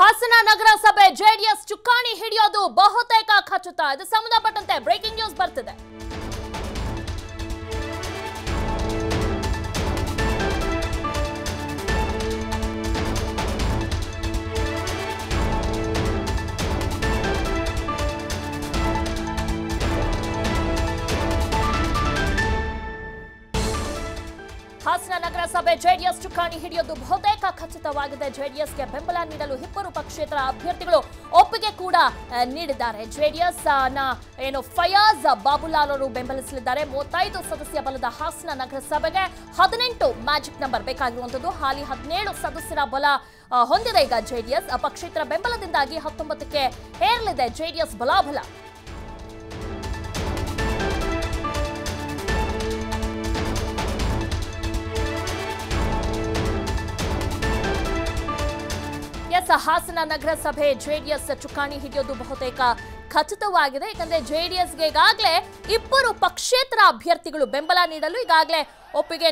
ಹಾಸನ ನಗರಸಭೆ ಜೆಡಿಎಸ್ ಚುಕ್ಕಾಣಿ ಹಿಡಿಯೋದು ಬಹುತೇಕ ಖಚಿತ. ಇದು ಸಂಬಂಧಪಟ್ಟಂತೆ ಬ್ರೇಕಿಂಗ್ ನ್ಯೂಸ್ ಬರ್ತಿದೆ. ಹಾಸನ ಸಭೆ ಜೆಡಿಎಸ್ ಚುಕ್ಕಾಣಿ ಹಿಡಿಯೋದು ಬಹುತೇಕ ಖಚಿತವಾಗಿದೆ. ಜೆಡಿಎಸ್ಗೆ ಬೆಂಬಲ ನೀಡಲು ಇಬ್ಬರು ಪಕ್ಷೇತರ ಅಭ್ಯರ್ಥಿಗಳು ಒಪ್ಪಿಗೆ ಕೂಡ ನೀಡಿದ್ದಾರೆ. ಜೆಡಿಎಸ್ನ, ಏನು, ಫಯಾಜ್ ಬಾಬುಲಾಲ್ ಅವರು ಬೆಂಬಲಿಸಲಿದ್ದಾರೆ. ಮೂವತ್ತೈದು ಸದಸ್ಯ ಬಲದ ಹಾಸನ ನಗರಸಭೆಗೆ ಹದಿನೆಂಟು ಮ್ಯಾಜಿಕ್ ನಂಬರ್ ಬೇಕಾಗಿರುವಂತದ್ದು ಹಾಲಿ ಹದಿನೇಳು ಸದಸ್ಯರ ಬಲ ಹೊಂದಿದೆ. ಈಗ ಜೆಡಿಎಸ್ ಪಕ್ಷೇತರ ಬೆಂಬಲದಿಂದಾಗಿ ಹತ್ತೊಂಬತ್ತಕ್ಕೆ ಏರಲಿದೆ ಜೆಡಿಎಸ್ ಬಲಾಬಲ. ಎಸ್ ಹಾಸನ ನಗರಸಭೆ ಜೆಡಿಎಸ್ ಚುಕ್ಕಾಣಿ ಹಿಡಿಯೋದು ಬಹುತೇಕ ಖಚಿತವಾಗಿದೆ. ಯಾಕಂದ್ರೆ ಎಸ್ಗೆ ಈಗಾಗಲೇ ಇಬ್ಬರು ಪಕ್ಷೇತರ ಅಭ್ಯರ್ಥಿಗಳು ಬೆಂಬಲ ನೀಡಲು ಈಗಾಗಲೇ ಒಪ್ಪಿಗೆ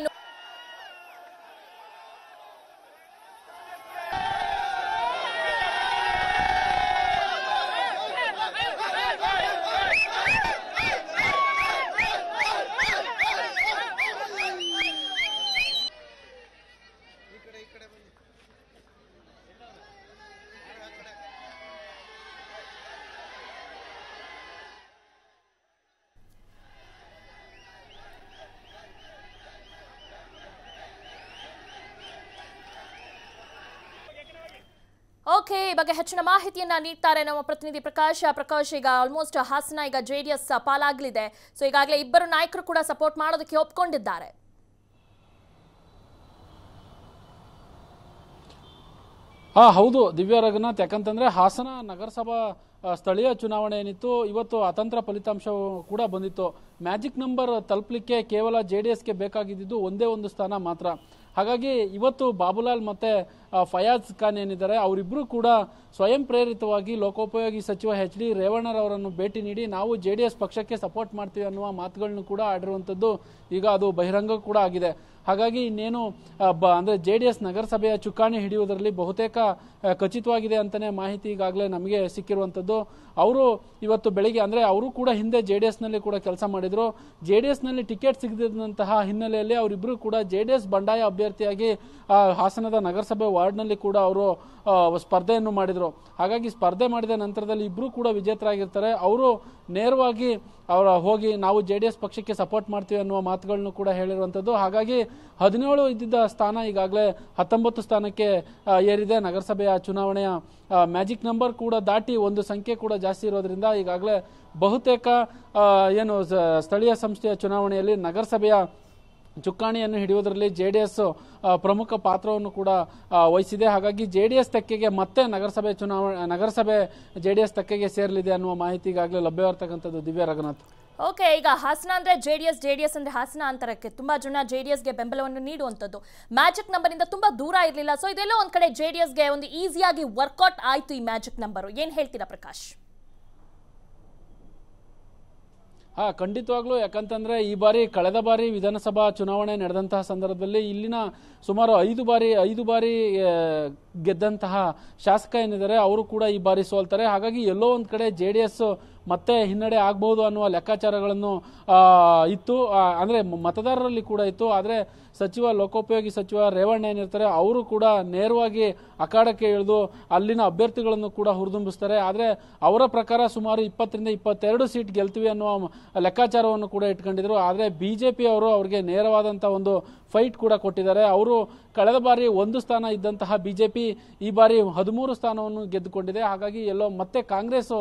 ಓಕೆ, ಈ ಬಗ್ಗೆ ಹೆಚ್ಚಿನ ಮಾಹಿತಿಯನ್ನ ನೀಡ್ತಾರೆ ನಮ್ಮ ಪ್ರತಿನಿಧಿ ಪ್ರಕಾಶ್. ಪ್ರಕಾಶ್, ಈಗ ಆಲ್ಮೋಸ್ಟ್ ಹಾಸನ, ಈಗ ಜೆಡಿಎಸ್ ಪಾಲಾಗಲಿದೆ. ಸೊ ಈಗಾಗಲೇ ಇಬ್ಬರು ನಾಯಕರು ಕೂಡ ಸಪೋರ್ಟ್ ಮಾಡೋದಕ್ಕೆ ಒಪ್ಕೊಂಡಿದ್ದಾರೆ. ಹಾ, ಹೌದು. ದಿವ್ಯ ರಘುನಾಥ್ ಯಾಕಂತಂದ್ರೆ ಹಾಸನ ನಗರಸಭಾ ಸ್ಥಳೀಯ ಚುನಾವಣೆ ಏನಿತ್ತು, ಇವತ್ತು ಅತಂತ್ರ ಫಲಿತಾಂಶವು ಕೂಡ ಬಂದಿತ್ತು. ಮ್ಯಾಜಿಕ್ ನಂಬರ್ ತಲುಪಲಿಕ್ಕೆ ಕೇವಲ ಜೆ ಡಿ ಎಸ್ಗೆ ಬೇಕಾಗಿದ್ದು ಒಂದೇ ಒಂದು ಸ್ಥಾನ ಮಾತ್ರ. ಹಾಗಾಗಿ ಇವತ್ತು ಬಾಬುಲಾಲ್ ಮತ್ತೆ ಫಯಾಜ್ ಖಾನ್ ಏನಿದ್ದಾರೆ ಅವರಿಬ್ಬರು ಕೂಡ ಸ್ವಯಂ ಪ್ರೇರಿತವಾಗಿ ಲೋಕೋಪಯೋಗಿ ಸಚಿವ ಎಚ್ ಡಿ ರೇವಣ್ಣರವರನ್ನು ಭೇಟಿ ನೀಡಿ ನಾವು ಜೆ ಡಿ ಎಸ್ ಪಕ್ಷಕ್ಕೆ ಸಪೋರ್ಟ್ ಮಾಡ್ತೀವಿ ಅನ್ನುವ ಮಾತುಗಳನ್ನು ಕೂಡ ಆಡಿರುವಂಥದ್ದು ಈಗ ಅದು ಬಹಿರಂಗ ಕೂಡ ಆಗಿದೆ. ಹಾಗಾಗಿ ಇನ್ನೇನು ಬ- ಅಂದರೆ ಜೆ ಡಿ ಎಸ್ ನಗರಸಭೆಯ ಚುಕ್ಕಾಣಿ ಹಿಡಿಯುವುದರಲ್ಲಿ ಬಹುತೇಕ ಖಚಿತವಾಗಿದೆ ಅಂತಲೇ ಮಾಹಿತಿ ಈಗಾಗಲೇ ನಮಗೆ ಸಿಕ್ಕಿರುವಂಥದ್ದು ಅವರು ಇವತ್ತು ಬೆಳಿಗ್ಗೆ, ಅಂದರೆ ಅವರು ಕೂಡ ಹಿಂದೆ ಜೆ ಡಿ ಎಸ್ನಲ್ಲಿ ಕೂಡ ಕೆಲಸ ಮಾಡಿದರು. ಜೆ ಡಿ ಎಸ್ನಲ್ಲಿ ಟಿಕೆಟ್ ಸಿಗದಿದ್ದಂತಹ ಹಿನ್ನೆಲೆಯಲ್ಲಿ ಅವರಿಬ್ಬರು ಕೂಡ ಜೆ ಡಿ ಎಸ್ ಬಂಡಾಯ ಅಭ್ಯರ್ಥಿಯಾಗಿ ಹಾಸನದ ನಗರಸಭೆ ವಾರ್ಡ್ನಲ್ಲಿ ಕೂಡ ಅವರು ಸ್ಪರ್ಧೆಯನ್ನು ಮಾಡಿದರು. ಹಾಗಾಗಿ ಸ್ಪರ್ಧೆ ಮಾಡಿದ ನಂತರದಲ್ಲಿ ಇಬ್ಬರು ಕೂಡ ವಿಜೇತರಾಗಿರ್ತಾರೆ. ಅವರು ನೇರವಾಗಿ ಅವರ ಹೋಗಿ ನಾವು ಜೆ ಪಕ್ಷಕ್ಕೆ ಸಪೋರ್ಟ್ ಮಾಡ್ತೀವಿ ಅನ್ನುವ ಮಾತುಗಳನ್ನು ಕೂಡ ಹೇಳಿರುವಂಥದ್ದು. ಹಾಗಾಗಿ ಹದಿನೇಳು ಇದ್ದಿದ್ದ ಸ್ಥಾನ ಈಗಾಗಲೇ ಹತ್ತೊಂಬತ್ತು ಸ್ಥಾನಕ್ಕೆ ಏರಿದೆ. ನಗರಸಭೆಯ ಚುನಾವಣೆಯ ಮ್ಯಾಜಿಕ್ ನಂಬರ್ ಕೂಡ ದಾಟಿ ಒಂದು ಸಂಖ್ಯೆ ಕೂಡ ಜಾಸ್ತಿ ಇರೋದ್ರಿಂದ ಈಗಾಗಲೇ ಬಹುತೇಕ ಏನು ಸ್ಥಳೀಯ ಸಂಸ್ಥೆಯ ಚುನಾವಣೆಯಲ್ಲಿ ನಗರಸಭೆಯ ಚುಕ್ಕಾಣಿಯನ್ನು ಹಿಡಿಯುವುದರಲ್ಲಿ ಜೆ ಡಿ ಎಸ್ ಪ್ರಮುಖ ಪಾತ್ರವನ್ನು ಕೂಡ ವಹಿಸಿದೆ. ಹಾಗಾಗಿ ಜೆ ಡಿ ಎಸ್ ತೆಕ್ಕೆಗೆ ಮತ್ತೆ ನಗರಸಭೆ ಚುನಾವಣೆ, ನಗರಸಭೆ ಜೆ ಡಿ ಎಸ್ ತೆಕ್ಕೆಗೆ ಸೇರಲಿದೆ ಅನ್ನುವ ಮಾಹಿತಿ ಈಗಾಗಲೇ ಲಭ್ಯವಿರ್ತಕ್ಕಂಥದ್ದು ದಿವ್ಯ ರಘುನಾಥ್ ಓಕೆ, ಈಗ ಹಾಸನ ಅಂದ್ರೆ ಡಿ ಎಸ್ ಅಂದ್ರೆ ಹಾಸನ ಅಂತರಕ್ಕೆ ತುಂಬಾ ಜನ ಜೆ ಡಿ ಎಸ್ಗೆ ಬೆಂಬಲವನ್ನು ನೀಡುವಂಥದ್ದು. ಮ್ಯಾಜಿಕ್ ನಂಬರ್ ಇಂದ ತುಂಬಾ ದೂರ ಇರಲಿಲ್ಲ. ಸೊ ಇದೆಲ್ಲ ಒಂದ್ ಕಡೆ ಜೆಡಿಎಸ್ಗೆ ಒಂದು ಈಸಿಯಾಗಿ ವರ್ಕೌಟ್ ಆಯ್ತು ಈ ಮ್ಯಾಜಿಕ್ ನಂಬರ್ ಏನ್ ಹೇಳ್ತೀರಾ ಪ್ರಕಾಶ್? ಹಾ, ಖಂಡಿತವಾಗ್ಲೂ. ಯಾಕಂತಂದ್ರೆ ಈ ಬಾರಿ, ಕಳೆದ ಬಾರಿ ವಿಧಾನಸಭಾ ಚುನಾವಣೆ ನಡೆದಂತಹ ಸಂದರ್ಭದಲ್ಲಿ ಇಲ್ಲಿನ ಸುಮಾರು ಐದು ಬಾರಿ ಐದು ಬಾರಿ ಗೆದ್ದಂತಹ ಶಾಸಕ ಏನಿದ್ದಾರೆ, ಅವರು ಕೂಡ ಈ ಬಾರಿ ಸೋಲ್ತಾರೆ. ಹಾಗಾಗಿ ಎಲ್ಲೋ ಒಂದ್ ಕಡೆ ಜೆ ಡಿ ಎಸ್ ಮತ್ತೆ ಹಿನ್ನಡೆ ಆಗ್ಬೋದು ಅನ್ನುವ ಲೆಕ್ಕಾಚಾರಗಳನ್ನು ಇತ್ತು. ಅಂದರೆ ಮತದಾರರಲ್ಲಿ ಕೂಡ ಇತ್ತು. ಆದರೆ ಸಚಿವ, ಲೋಕೋಪಯೋಗಿ ಸಚಿವ ರೇವಣ್ಣ ಏನಿರ್ತಾರೆ, ಅವರು ಕೂಡ ನೇರವಾಗಿ ಅಖಾಡಕ್ಕೆ ಇಳಿದು ಅಲ್ಲಿನ ಅಭ್ಯರ್ಥಿಗಳನ್ನು ಕೂಡ ಹುರಿದುಂಬಿಸ್ತಾರೆ. ಆದರೆ ಅವರ ಪ್ರಕಾರ ಸುಮಾರು ಇಪ್ಪತ್ತರಿಂದ ಇಪ್ಪತ್ತೆರಡು ಸೀಟ್ ಗೆಲ್ತೀವಿ ಅನ್ನುವ ಲೆಕ್ಕಾಚಾರವನ್ನು ಕೂಡ ಇಟ್ಕೊಂಡಿದ್ರು. ಆದ್ರೆ ಬಿಜೆಪಿ ಅವರು ಅವರಿಗೆ ನೇರವಾದಂಥ ಒಂದು ಫೈಟ್ ಕೂಡ ಕೊಟ್ಟಿದ್ದಾರೆ. ಅವರು ಕಳೆದ ಬಾರಿ ಒಂದು ಸ್ಥಾನ ಇದ್ದಂತಹ ಬಿಜೆಪಿ ಈ ಬಾರಿ ಹದಿಮೂರು ಸ್ಥಾನವನ್ನು ಗೆದ್ದುಕೊಂಡಿದೆ. ಹಾಗಾಗಿ ಎಲ್ಲೋ ಮತ್ತೆ ಕಾಂಗ್ರೆಸ್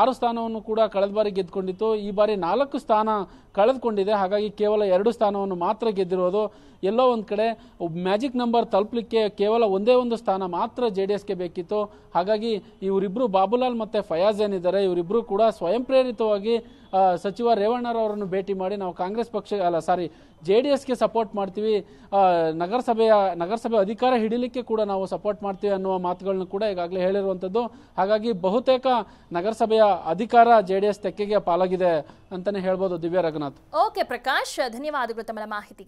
ಆರು ಸ್ಥಾನವನ್ನು ಕೂಡ ಕಳೆದ ಬಾರಿ ಗೆದ್ದುಕೊಂಡಿತ್ತು. ಈ ಬಾರಿ ನಾಲ್ಕು ಸ್ಥಾನ ಕಳೆದುಕೊಂಡಿದೆ. ಹಾಗಾಗಿ ಕೇವಲ ಎರಡು ಸ್ಥಾನವನ್ನು ಮಾತ್ರ ಗೆದ್ದಿರೋದು. ಎಲ್ಲೋ ಒಂದು ಕಡೆ ಮ್ಯಾಜಿಕ್ ನಂಬರ್ ತಲುಪಲಿಕ್ಕೆ ಕೇವಲ ಒಂದೇ ಒಂದು ಸ್ಥಾನ ಮಾತ್ರ ಜೆ ಡಿ ಎಸ್ಗೆ ಬೇಕಿತ್ತು. ಹಾಗಾಗಿ ಇವರಿಬ್ಬರು ಬಾಬುಲಾಲ್ ಮತ್ತು ಫಯಾಜ್ ಏನಿದ್ದಾರೆ ಇವರಿಬ್ಬರು ಕೂಡ ಸ್ವಯಂ ಪ್ರೇರಿತವಾಗಿ ಸಚಿವ ರೇವಣ್ಣರವರನ್ನು ಭೇಟಿ ಮಾಡಿ ನಾವು ಕಾಂಗ್ರೆಸ್ ಪಕ್ಷ, ಅಲ್ಲ ಸಾರಿ ಜೆ ಡಿ ಎಸ್ಗೆ ಸಪೋರ್ಟ್ ಮಾಡ್ತೀವಿ. ನಗರಸಭೆಯ, ನಗರಸಭೆ ಅಧಿಕಾರ ಹಿಡಿಲಿಕ್ಕೆ ಕೂಡ ನಾವು ಸಪೋರ್ಟ್ ಮಾಡ್ತೀವಿ ಅನ್ನುವ ಮಾತುಗಳನ್ನು ಕೂಡ ಈಗಾಗಲೇ ಹೇಳಿರುವಂಥದ್ದು ಹಾಗಾಗಿ ಬಹುತೇಕ ನಗರಸಭೆಯ ಅಧಿಕಾರ ಜೆ ಡಿ ಎಸ್ ತೆಕ್ಕೆಗೆ ಪಾಲಾಗಿದೆ ಅಂತಾನೆ ಹೇಳ್ಬೋದು ದಿವ್ಯ ರಘುನಾಥ್. ಓಕೆ ಪ್ರಕಾಶ್, ಧನ್ಯವಾದಗಳು ತಮ್ಮ ಮಾಹಿತಿ